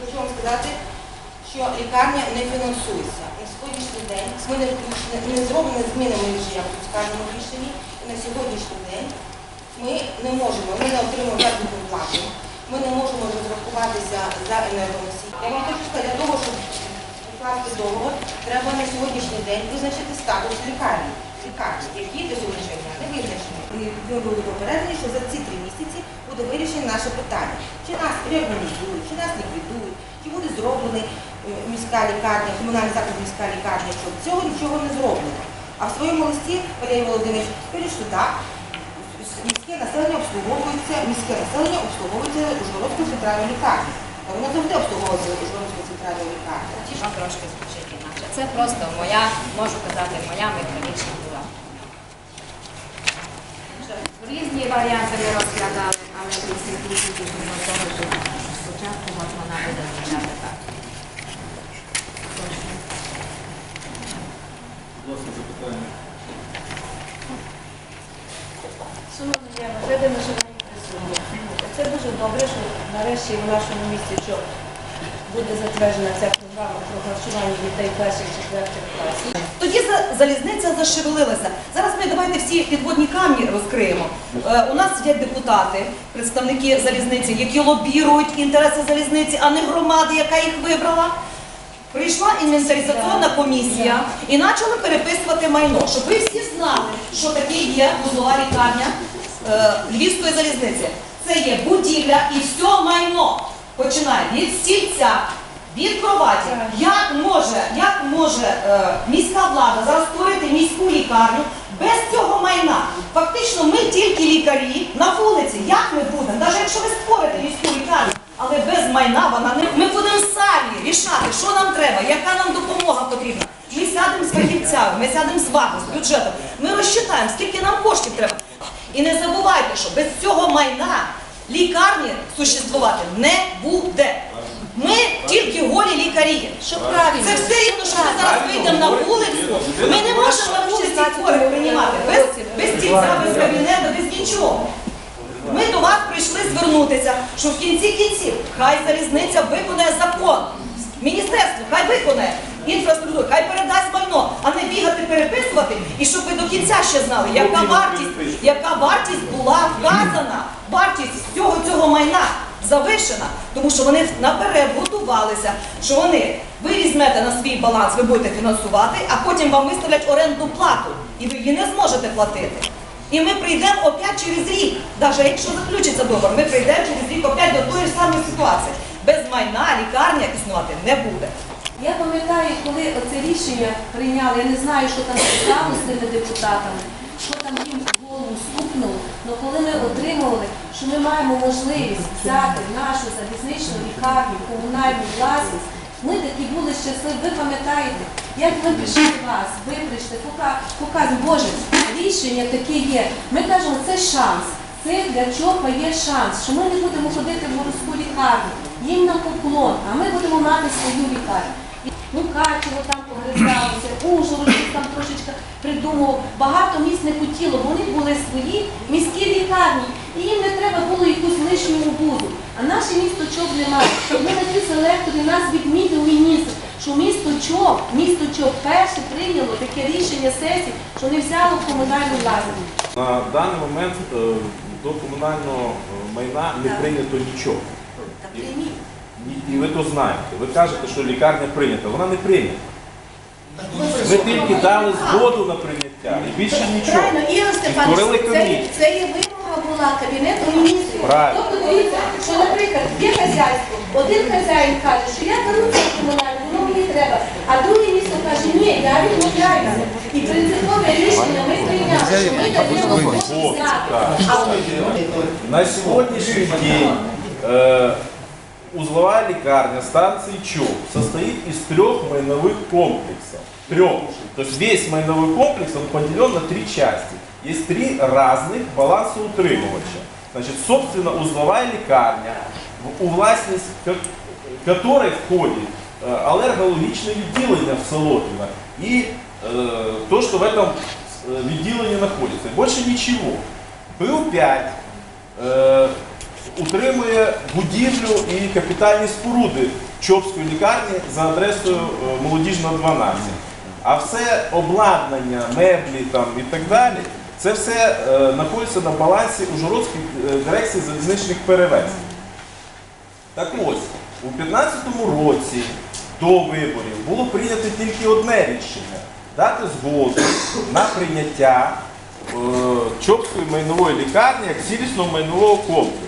хочу вам сказати, що лікарня не фінансується. На сьогоднішній день ми не включені, не зроблені тут сказано в рішенні. І на сьогоднішній день ми не можемо, ми не отримуємо заробітну плату, ми не можемо розрахуватися за енергоносії. Я вам хочу сказати, для того, щоб укласти договор, треба на сьогоднішній день визначити статус лікарні, лікарні, які до не визначені. І ми були попереджені, що за ці три місяці буде вирішено наше питання. Чи нас реорганізують, чи нас ліквідують, чи буде зроблена е, міська лікарня, комунальний заклад міська лікарня, що цього нічого не зроблено. А в своєму листі Валерій Володимирович пише, що так, міське населення обслуговується, міське населення обслуговується Ужгородською центральною лікарнею. А Воно завжди обслуговується Ужгородською центральною лікарнею. Воно трошки звучить інакше. Це просто моя, можу казати, моя механічна була. Різні варіанти ми розглядали, але після дуже до того, що спочатку вона буде звучати так. Ласка, запитання. Шановні присутні. Це дуже добре, що нарешті в нашому місті що буде затверджена ця програма про харчування дітей перших четвертих класів. Тоді за- залізниця зашевелилася. Зараз ми давайте всі підводні камні розкриємо. Е, у нас сидять депутати, представники залізниці, які лобірують інтереси залізниці, а не громади, яка їх вибрала. Прийшла інвентаризаційна комісія і почали переписувати майно, щоб ви всі знали, що таке є вузлова лікарня е, Львівської залізниці. Це є будівля і все майно. Починає від стільця, від кроваті. Як може, як може е, міська влада зараз створити міську лікарню без цього майна? Фактично, ми тільки лікарі на вулиці. Як ми будемо? Навіть якщо ви створите міську лікарню, але без майна вона не ми будемо самі рішати, що нам треба, яка нам допомога потрібна. Ми сядемо з фахівцями, ми сядемо з вами, з бюджетом. Ми розчитаємо, скільки нам коштів треба. І не забувайте, що без цього майна лікарні существувати не буде. Ми тільки голі лікарі. Що правильно? Це все рівно, що ми зараз вийдемо на вулицю. Ми не можемо на вулиці хворих приймати без, без стільця, без кабінету, без нічого. Ми до вас прийшли звернутися, що в кінці кінців хай залізниця виконає закон. Міністерство хай виконає інфраструктуру, хай передасть майно, а не бігати переписувати. І щоб ви до кінця ще знали, яка вартість, яка вартість була вказана, вартість всього цього майна завишена, тому що вони наперед готувалися, що вони ви візьмете на свій баланс, ви будете фінансувати, а потім вам виставлять орендну плату, і ви її не зможете платити. І ми прийдемо опять через рік, навіть якщо заключиться договор, ми прийдемо через рік опять до тої ж самої ситуації. Без майна лікарня існувати не буде. Я пам'ятаю, коли оце рішення прийняли, я не знаю, що там стало з тими депутатами, що там їм в голову стукнуло, але коли ми отримували, що ми маємо можливість взяти нашу залізничну лікарню, комунальну власність, ми такі були щасливі. Ви пам'ятаєте, як ми прийшли до вас, ви прийшли, пока- показуємо, Боже, рішення таке є. Ми кажемо, це шанс. Це для чого є шанс, що ми не будемо ходити в городську лікарню, їм на поклон, а ми будемо мати свою лікарню. І, Катєво там погризалося, Ужгород там трошечки придумував. Багато міст не хотіло, вони були свої міські лікарні, і їм не треба було якусь лишню обузу. А наше місто ЧОП немає. Ми на ті селекторі нас відмітив міністр, що місто ЧОП, місто ЧОП перше прийняло таке рішення сесії, що не взяло в комунальну власність. На даний момент е, до комунального е, майна не прийнято нічого. І- ви то знаєте. Ви кажете, що лікарня прийнята. Вона не прийнята. Ми тільки дали згоду на прийняття і більше нічого. Правильно, Ігор Створили Степанович, це, комісію. це є вимога була Кабінету міністрів. Правильно. Тобто дивіться, що, наприклад, є хазяйство, один хазяїн каже, що я беру це комунальне, воно мені треба, а другий місто каже, ні, я відмовляюся. І принципове рішення ми прийняли, що ми даємо можливість. А На сьогоднішній день э, узловая лікарня станции ЧОП состоит из трех майновых комплексов. Трех. То есть весь майновый комплекс он поделен на три части. Есть три разных балансоутримувача. Значит, собственно, узловая лікарня, в- у власність ко- которой входит э, аллергологічне відділення в Солотвино и э, то, что в этом э, відділенні находится. Больше ничего. ПУ-5 е, утримує будівлю і капітальні споруди Чопської лікарні за адресою е, Молодіжна 12. А все обладнання, меблі там і так далі, це все е, знаходиться на балансі Ужгородської е, дирекції залізничних перевезень. Так ось, у 2015 році до виборів було прийнято тільки одне рішення дати згоду на прийняття Чопської майнової лікарні як цілісного майнового комплексу.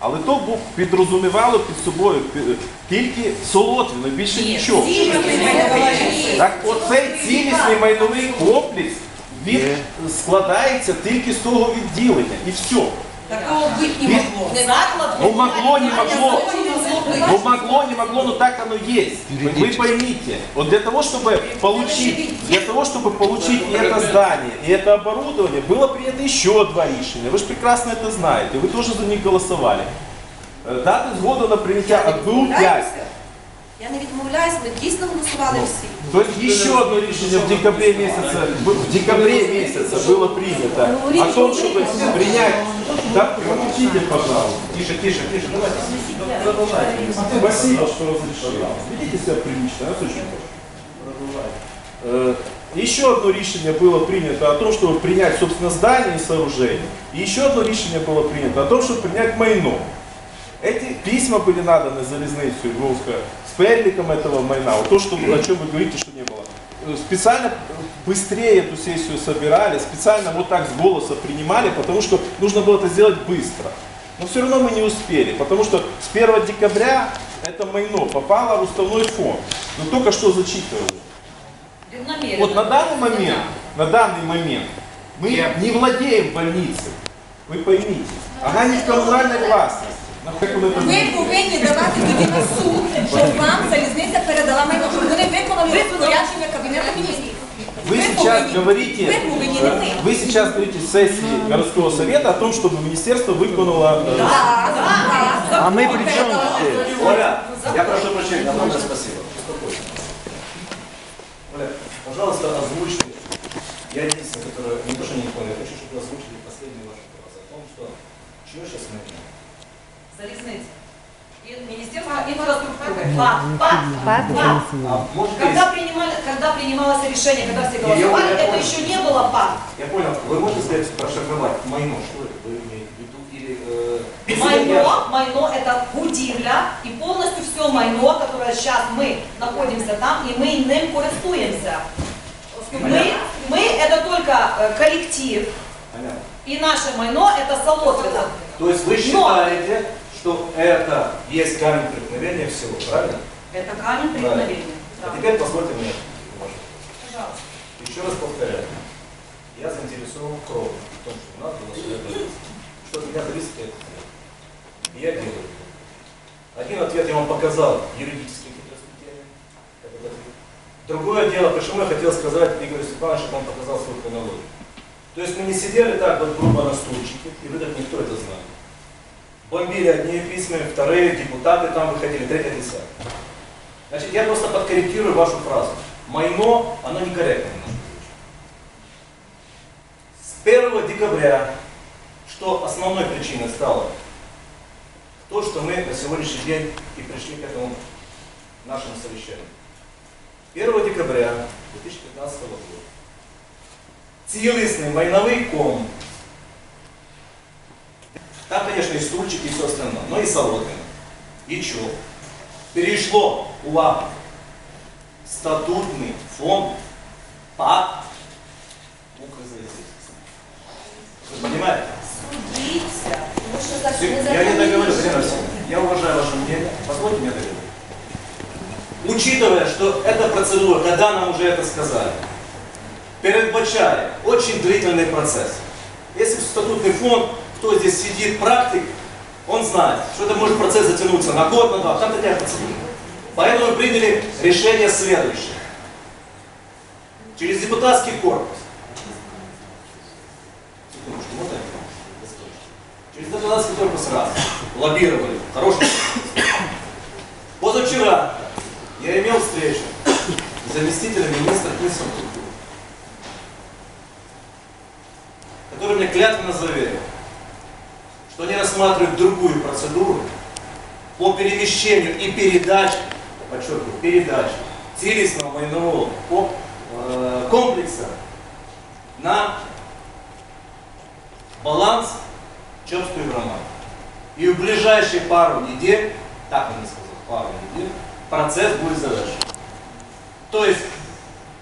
Але то був підрозумівало під собою тільки Солотвіно, більше нічого. Так оцей цілісний майновий комплекс він складається тільки з того відділення і все. Такого бути не могло. Заклад Ну могло, не могло. Ну могло, не могло, но так оно есть. Вы, вы поймите, вот для того, чтобы получить, для того, чтобы получить и это здание, и это оборудование, было принято еще два решения. Вы же прекрасно это знаете, вы тоже за них голосовали. Э, Дати згоду на прийняття АБУ 5. Я не відмовляюсь, ми дійсно голосували всі. То есть еще одно решение в декабре месяце, в декабре месяце было принято о том, чтобы принять... Да, помолчите, пожалуйста. Тише, тише, тише, давайте. Спасибо, что разрешили. Ведите себя прилично, я очень Э, Еще одно решение было принято о том, чтобы принять, собственно, здание и сооружение. И еще одно решение было принято о том, чтобы принять майно. Эти письма были наданы залезницей Львовска с переликом этого майна. Вот то, что, о чем вы говорите, что не было. Э, Специально быстрее эту сессию собирали, специально вот так с голоса принимали, потому что нужно было это сделать быстро. Но все равно мы не успели, потому что с 1 декабря это майно попало в уставной фонд. Но только что зачитывали. Рівномірно. Вот на данный момент, на данный момент мы не владеем больницей. Вы поймите. Она не в коммунальной властности. Ну, как он это Ви называет? повинні давати тоді на суд, щоб вам залізниця передала майно, щоб вони виконали розпорядження Кабінету міністрів. Вы Вы сейчас повинні- говорите, вы повинні не э, мы. вы сейчас говорите в сессии городского совета о том, чтобы министерство выполнило э, А ми при чому Оля, я прошу прощения, огромное спасибо. Успокойся. Оля, пожалуйста, озвучьте. Я единственный, который не то, что не понял, я хочу, чтобы вы озвучили последний ваш вопрос о том, что чего сейчас мы имеем. Залізниця. І Міністерство інфраструктури. ПАД. ПАД. ПАД. А может Когда, быть, принимали, когда принималось решение, когда все Я- голосовали, я это понял. еще не было ПАД. я понял, вы можете сказать, прошифровать майно, что это вы имеете в виду? Или, э, Майно, майно это будівля і повністю все майно, которое сейчас мы находимся там, и мы ним користуємося. Мы, мы это только э, коллектив, Понятно. и наше майно это Солотвино. То есть вы считаете, что это есть камень преткновения всего, правильно? Это камень преткновения. А Да. теперь позвольте мне. Пожалуйста. Еще раз повторяю, я заинтересован кровно в том, что у нас было свое правительство. Что от меня зависит, я это делаю. И я делаю. это. Один ответ я вам показал ответ. Другое дело, почему я хотел сказать Игорю Степановичу, чтобы он показал свою хронологию. То есть мы не сидели так вот грубо на стульчике, и вы так никто это знает. Бомбили одни письма, вторые депутаты там выходили, третье, десятое. Значит, я просто подкорректирую вашу фразу. Майно, оно некорректно. С 1 декабря, что основной причиной стало? То, что мы на сегодняшний день и пришли к этому нашему совещанию. 1 декабря 2015 года цілісний майновий комплекс. Там, конечно, и стульчики, и все остальное, но и Солотвино, и ЧОП. Перешло, увага, статутный фонд Укрзалезницы. Вы понимаете? Всё, Я не договорю, Васильевна. Я уважаю ваше мнение. Позвольте мне договорить. Учитывая, что эта процедура, когда нам уже это сказали, передбачает очень длительный процесс. Если статутный фонд, кто здесь сидит, практик, он знает, что это может процесс затянуться на год, на два. Там такая процедура. Поэтому мы приняли решение следующее. Через депутатский корпус. Через депутатский корпус раз. Лоббировали. Хороший. Позавчера я имел встречу с заместителем министра инфраструктуры, который мне клятвенно заверил, что они рассматривают другую процедуру по перемещению и передаче подчеркиваю, передачи целостного майнового ко- э, комплекса на баланс Чопской громады. И в ближайшие пару недель, так он и сказал, пару недель, процесс будет завершен. То есть,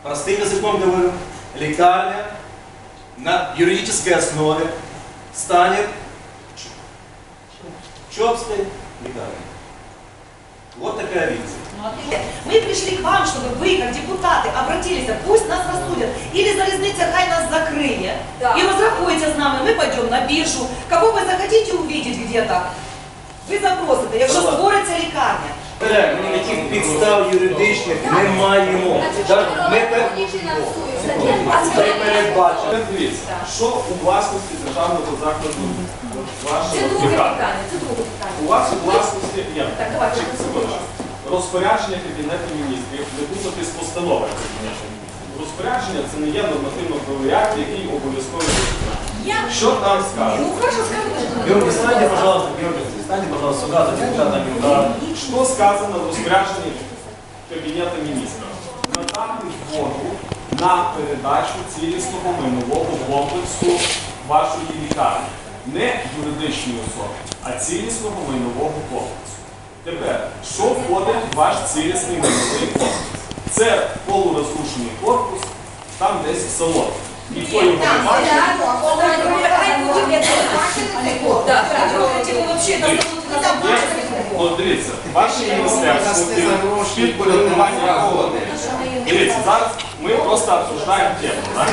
простым языком говорю, лекарня на юридической основе станет Чопской лекарней. Вот такая визия. Мы пришли к вам, чтобы вы, как депутаты, обратились, пусть нас рассудят. Или залезница хай нас закрыє. Да. И разрахуйте с нами, мы пойдем на биржу. Кого вы захотите увидеть где-то, ви запросите, якщо Будь ласка. створиться лікарня. Так, ми ніяких підстав юридичних не маємо. Так, Ми пер- ми передбачили. Дивіться, що у власності державного закладу це друге питання, це друге питання. У вас у власності Так, секундочку. розпорядження Кабінету міністрів, виписати з постанови Кабінету міністрів. Розпорядження це не є нормативно-правовий акт, який обов'язково виконати. Що там сказано? Ну хорошо, скажи. Георгий, встаньте, пожалуйста, Георгий, встаньте, пожалуйста, сюда, за депутатами. А, Що сказано в розпорядженні Кабінету міністрів? Надати згоду на передачу цілісного майнового комплексу вашої лікарні. Не юридичної особи, а цілісного майнового комплексу. Тепер, що входить в ваш цілісний майновий комплекс? Це полурозрушений корпус, там десь село. Ніхто його не бачить. Ну, дивіться, ваше міністерство під- підпорядкування якого Дивіться, зараз ми просто обсуждаємо тему.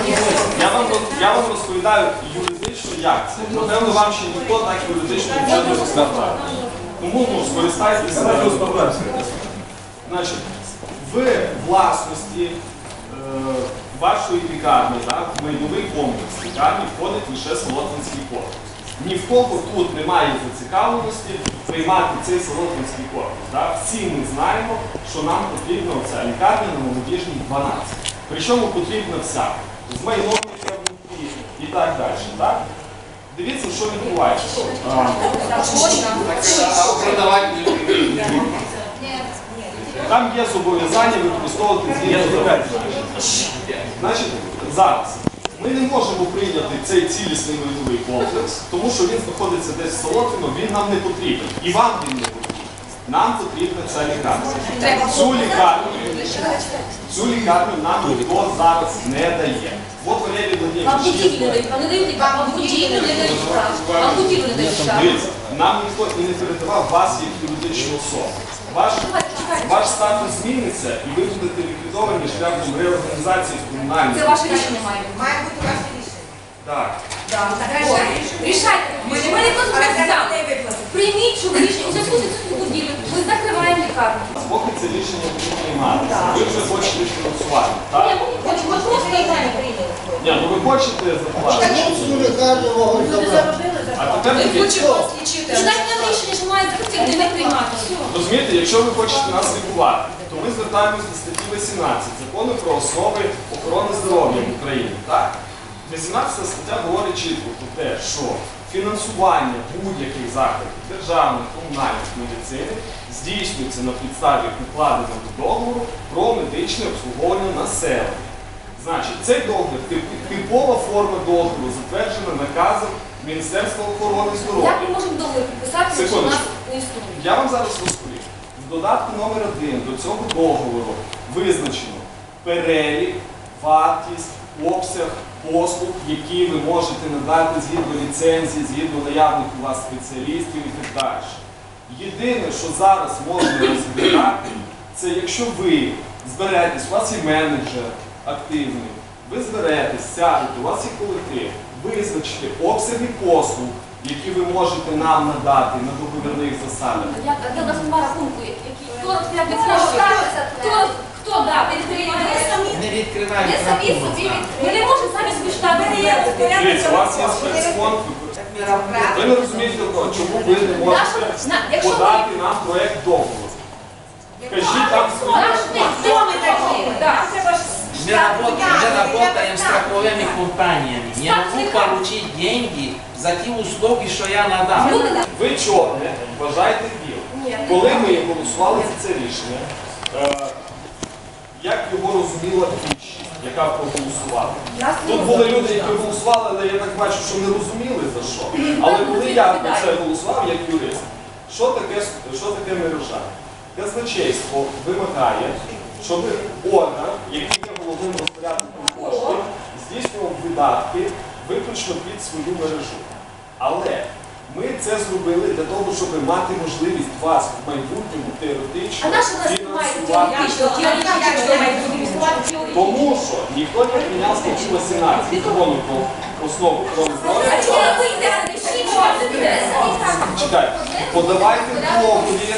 Я, вам, я вам юридично, як. Напевно, вам ще ніхто так юридично не розказав. Тому ну, скористайтеся. Значить, в власності е, вашої лікарні, так, в майновий комплекс лікарні входить лише Солотвинський корпус. Ні в кого тут немає зацікавленості приймати цей Солотвинський корпус. Так. Всі ми знаємо, що нам потрібна ця лікарня на молодіжній 12. Причому потрібна вся. З внутрі і так далі. Так? Дивіться, що відбувається. Там є зобов'язання використовувати згідно. Значить, зараз ми не можемо прийняти цей цілісний майновий комплекс, тому що він знаходиться десь в Солотвино, він нам не потрібен. І вам він не потрібен. Нам потрібна ця лікарня. Цю лікарню, цю лікарню нам ніхто зараз не дає. От Валерій Вам Владимирович не дають, вам дають, вам будівлю не дають штраф. Вам будівлю не дають штраф. Дивіться, нам ніхто і не передавав вас як юридичну особу. Ваш, ваш статус зміниться і ви будете ліквідовані шляхом реорганізації комунальної. Це ваше рішення має. Має бути ваше рішення. Так. Рішайте. Ми не взяти. Прийміть, що ви рішення. У зв'язку з цим будівлю ми закриваємо лікарню. Поки це рішення буде прийматися, ви вже хочете фінансувати, так? Ні, ми хочемо просто лікарню прийняли. Ні, ну ви хочете заплатити. А тепер Ми дивіться. хочемо вас лічити. І дайте нам рішення, що має закрити, не приймати. Все. Розумієте, якщо ви хочете нас лікувати, то ми звертаємось до статті 18 закону про основи охорони здоров'я в Україні. Так? 18 стаття говорить чітко про те, що фінансування будь-яких закладів державних, комунальних медицини здійснюється на підставі укладеного договору про медичне обслуговування населення. Значить, цей договір тип- типова форма договору, затверджена наказом Міністерства охорони здоров'я. Як ми можемо договір підписати, якщо у нас не існує? Я вам зараз розповім. В додатку номер один до цього договору визначено перелік, вартість, обсяг послуг, які ви можете надати згідно ліцензії, згідно наявних у вас спеціалістів і так далі. Єдине, що зараз можна розглядати, це якщо ви зберетесь, у вас є менеджер активний, ви зберетесь, сядете, у вас є колектив, визначите обсяги послуг, які ви можете нам надати на договірних засадах. Як, а де у нас немає рахунку, які, хто розпорядник коштів? Хто, хто, да, підтримує? Не відкриваємо Ми самі собі від... Ми не можемо самі собі штати Дивіться, у вас є спецфонд, ви не розумієте того, чому ви не можете На- якщо подати нам проєкт договору. Кажіть там свої. Наш хто ми такі? Да Мы работаем, мы работаем с страховыми компаниями. Не могу получить деньги за ті услуги, що я надав. Люди, Ви чорне, вважайте біле. Коли ми голосували за це рішення, е, як його розуміла більшість, яка проголосувала. Тут були люди, які голосували, але я так бачу, що не розуміли за що. Але коли я про це голосував як юрист, що таке, що таке мережа? Казначейство вимагає, щоб орган, який є головним розпорядником коштів, здійснював видатки виключно під свою мережу. Але ми це зробили для того, щоб мати можливість вас в майбутньому теоретично фінансувати. Тому що ніхто не прийняв статтю 18 закону про основу охорони. Чекайте, подавайте договір,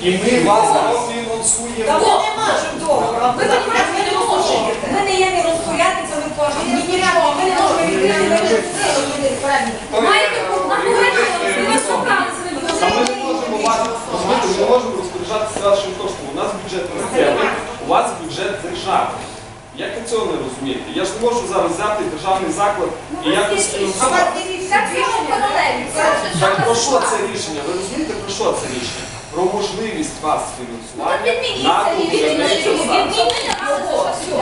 і ми вас профінансуємо. Та ми не можемо договору. Ви ми не. Ми не є ні розпорядниками коштів, ні нічого. Ми не можемо відкрити Маєте наполегливо, ви вас шукали А ми не можемо вас, розумієте, ми не можемо розпоряджатися вашим коштом. У нас бюджет місцевий, у вас бюджет державний. Як ви цього не розумієте? Я ж не можу зараз взяти державний заклад і якось фінансувати. Так про що це рішення? Ви розумієте, про що це рішення? Про можливість вас фінансування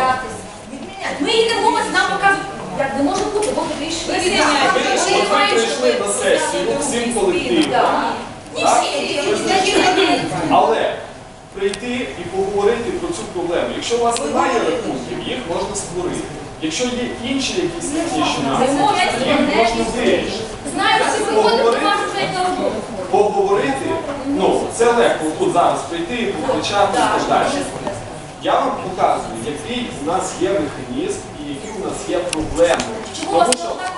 на Ми йдемо, нам показують, як не може бути, бо прийшли. Ви прийшли на сесію всім колективом. Але прийти і поговорити про цю проблему. Якщо у вас немає рахунків, їх можна створити. Якщо є інші якісь технічні наслідки, їх можна вирішити. Й на. Поговорити, ну це легко тут зараз прийти і покричати і так далі. Я вам показую, який у нас є механізм і які у нас є проблеми. Чому у вас Тому що